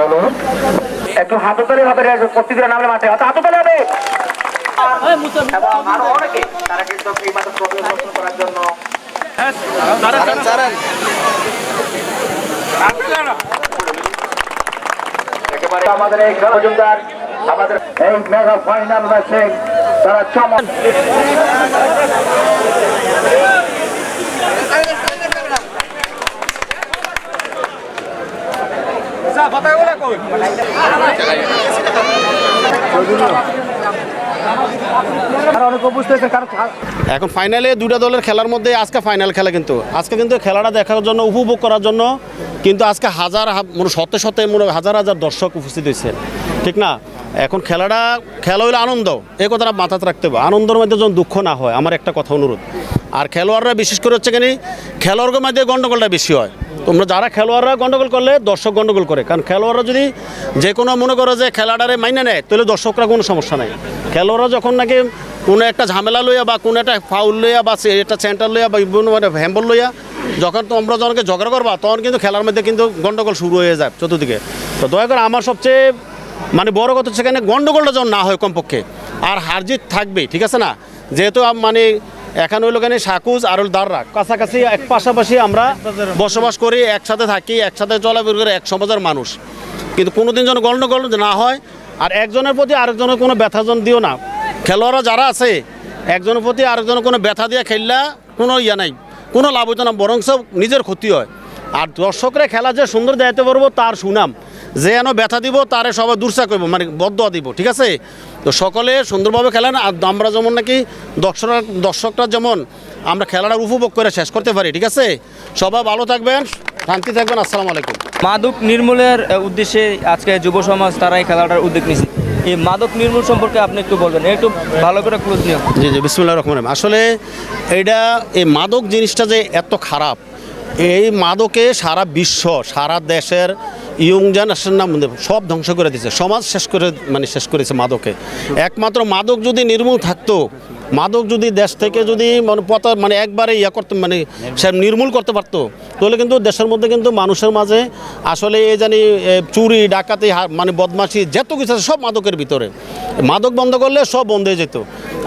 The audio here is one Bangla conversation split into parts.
বলো একটু হাততালি হবে রে, প্রতিদিন নামলে মাঠে অত হাততালি হবে এবং আরও অনেকে তারা কিন্তু এই মাঠে ট্রফি করার জন্য আমাদের এই খেলা আমাদের এই মেগা ফাইনাল ম্যাচে তারা চমক এখন ফাইনালে দুটা দলের খেলার মধ্যে আজকে ফাইনাল খেলা কিন্তু। আজকে কিন্তু খেলাটা দেখার জন্য উপভোগ করার জন্য কিন্তু আজকে হাজার মনে শত শত মনে হাজার হাজার দর্শক উপস্থিত হয়েছে। ঠিক না? এখন খেলাটা খেলা হইলে আনন্দ। এই কথাটা মাথাতে রাখতে হবে। আনন্দের মধ্যে যখন দুঃখ না হয়। আমার একটা কথা অনুরোধ। আর খেলোয়াড়রা বিশেষ করে হচ্ছে কেন খেলোয়াড়ের মধ্যে গণ্ডগোলটা বেশি হয়। তোমরা যারা খেলোয়াড়রা গন্ডগোল করলে দর্শক গন্ডগোল করে। কারণ খেলোয়াড়রা যদি যে কোনো মনে করো যে খেলাটারে মাইনে নেয়, তাহলে দর্শকরা কোনো সমস্যা নাই। খেলোয়াড়রা যখন নাকি কোনো একটা ঝামেলা লইয়া বা কোনো একটা ফাউল লইয়া বা একটা সেন্টার লইয়া বা বিভিন্ন মানে হ্যাম্বল লইয়া যখন তোমরা জনকে ঝগড়া করবা, তখন কিন্তু খেলার মধ্যে কিন্তু গন্ডগোল শুরু হয়ে যায় চতুর্দিকে। তো দয়া করে আমার সবচেয়ে মানে বড় কথা সেখানে গন্ডগোলটা যেন না হয় কমপক্ষে। আর হারজিত থাকবে ঠিক আছে না? যেহেতু মানে এখানে হইল এখানে সাকুজ আর দাররা কাছাকাছি এক পাশাপাশি আমরা বসবাস করি, একসাথে থাকি, একসাথে চলাফেরা করে, এক সমাজের মানুষ। কিন্তু কোনোদিন যেন গন্ডগোল না হয়, আর একজনের প্রতি আরেকজনের কোনো ব্যথাজন দিও না। খেলোয়াড়রা যারা আছে, একজনের প্রতি আরেকজনের কোনো ব্যথা দিয়ে খেললা কোনো ইয়া নাই, কোনো লাভ হইতো না বরং নিজের ক্ষতি হয়। আর দর্শকরা খেলা যে সুন্দর দেখাতে পারব, তার সুনাম। যে যেন ব্যথা দিব তারে সবাই দূরসা করব মানে বদয়া দিব ঠিক আছে? তো সকলে সুন্দরভাবে খেলেন আর আমরা যেমন নাকি দর্শকরা দর্শকরা যেমন আমরা খেলাটা উপভোগ করে শেষ করতে পারি ঠিক আছে? সবাই ভালো থাকবেন শান্তি থাকবেন আসসালামু আলাইকুম। মাদক নির্মূলের উদ্দেশ্যে আজকে যুব সমাজ তারা এই খেলাটার উদ্যোগ নিয়েছে। এই মাদক নির্মূল সম্পর্কে আপনি একটু বলবেন একটু ভালো করে ক্লোজ নিয়ম জি জি বিসমুল্লাহ রহমান আসলে এইটা এই মাদক জিনিসটা যে এত খারাপ এই মাদকে সারা বিশ্ব সারা দেশের ইয়ং জেনারেশন নাম সব ধ্বংস করে দিয়েছে। সমাজ শেষ করে মানে শেষ করেছে মাদকে একমাত্র মাদক যদি নির্মূল থাকতো, মাদক যদি দেশ থেকে যদি মানে পতা মানে একবারে ইয়া করতে মানে সে নির্মূল করতে পারতো, তাহলে কিন্তু দেশের মধ্যে কিন্তু মানুষের মাঝে আসলে এই জানি চুরি, ডাকাতি মানে বদমাশি, যত কিছু সব মাদকের ভিতরে। মাদক বন্ধ করলে সব বন্ধ হয়ে যেত।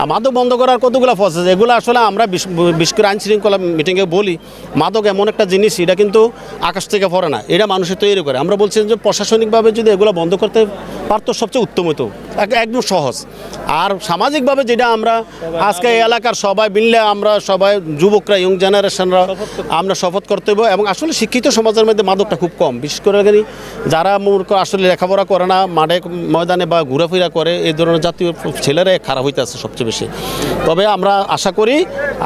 মাদক বন্ধ করার কতগুলো প্রসেস এগুলো আসলে আমরা বিশ- বিশেষ করে আইন শৃঙ্খলা মিটিংয়ে বলি, মাদক এমন একটা জিনিস, এটা কিন্তু আকাশ থেকে পড়ে না, এটা মানুষের তৈরি করে। আমরা বলছি যে প্রশাসনিকভাবে যদি এগুলো বন্ধ করতে পারতো সবচেয়ে উত্তম হতো একদম সহজ। আর সামাজিকভাবে যেটা আমরা আজকে এই এলাকার সবাই মিললে আমরা সবাই, যুবকরা ইয়ং জেনারেশনরা আমরা শপথ করতে হবে এবং আসলে শিক্ষিত সমাজের মধ্যে মাদকটা খুব কম। বিশেষ করে যারা মূর্খ, আসলে লেখাপড়া করে না, মাঠে, ময়দানে বা ঘোরাফেরা করে, এই ধরনের জাতীয় ছেলেরা খারাপ হইতে আছে সবচেয়ে বেশি। তবে আমরা আশা করি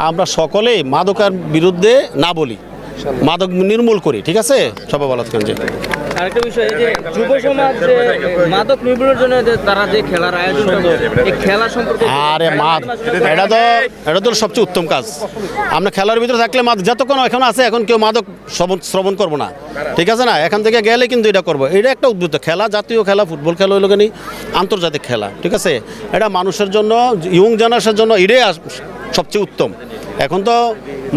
আমরা সকলে মাদকের বিরুদ্ধে না বলি। মাদক নির্মূল করি, ঠিক আছে? সবাই ভালো থাকেন। আরেকটা বিষয় যে যুব সমাজ যে মাদক নির্মূলের জন্য যে তারা যে খেলার আয়োজন করে এই খেলা সম্পর্কে আরে মাদ এটা তো এটা তো সবচেয়ে উত্তম কাজ। আমরা খেলার ভিতরে থাকলে মাদ যতক্ষণ এখন আছে এখন কেউ মাদক শ্রবণ শ্রবণ করব না। ঠিক আছে না? এখান থেকে গেলে কিন্তু এটা করব। এটা একটা উদ্ভূত খেলা জাতীয় খেলা ফুটবল খেলা হইল কেন? আন্তর্জাতিক খেলা। ঠিক আছে? এটা মানুষের জন্য ইয়ং জেনারেশনের জন্য এটাই আস- সবচেয়ে উত্তম। এখন তো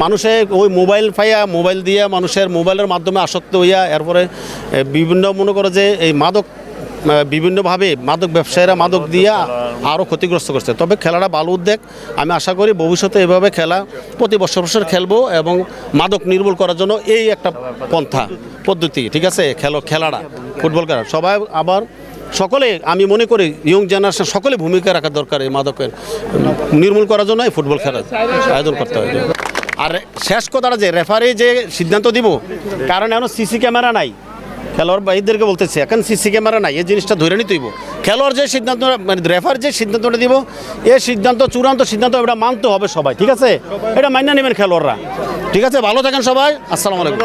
মানুষে ওই মোবাইল পাইয়া মোবাইল দিয়ে মানুষের মোবাইলের মাধ্যমে আসক্ত হইয়া, এরপরে বিভিন্ন মনে করে যে এই মাদক বিভিন্নভাবে মাদক ব্যবসায়ীরা মাদক দিয়া আরও ক্ষতিগ্রস্ত করছে। তবে খেলাটা ভালো উদ্যোগ। আমি আশা করি ভবিষ্যতে এভাবে খেলা প্রতি বছর বছর খেলব এবং মাদক নির্মূল করার জন্য এই একটা পন্থা, পদ্ধতি, ঠিক আছে? খেলো, খেলাটা, ফুটবল খেলা সবাই আবার সকলে, আমি মনে করি ইয়ং জেনারেশন সকলে ভূমিকা রাখা দরকার এই মাদকের। নির্মূল করার জন্য এই ফুটবল খেলা আয়োজন করতে হয়। আর শেষ কথাটা যে রেফারি যে সিদ্ধান্ত দিব, কারণ এখন সিসি ক্যামেরা নাই। খেলোয়াড় ভাইদেরকে বলতেছে, এখন সিসি ক্যামেরা নাই, এই জিনিসটা ধরে নিতে হইব। খেলোয়াড় যে সিদ্ধান্ত মানে রেফার যে সিদ্ধান্তটা দিব, এ সিদ্ধান্ত, চূড়ান্ত সিদ্ধান্ত এটা মানতে হবে সবাই, ঠিক আছে? এটা মান্য নেবেন খেলোয়াড়রা। ঠিক আছে? ভালো থাকেন সবাই, আসসালামু আলাইকুম।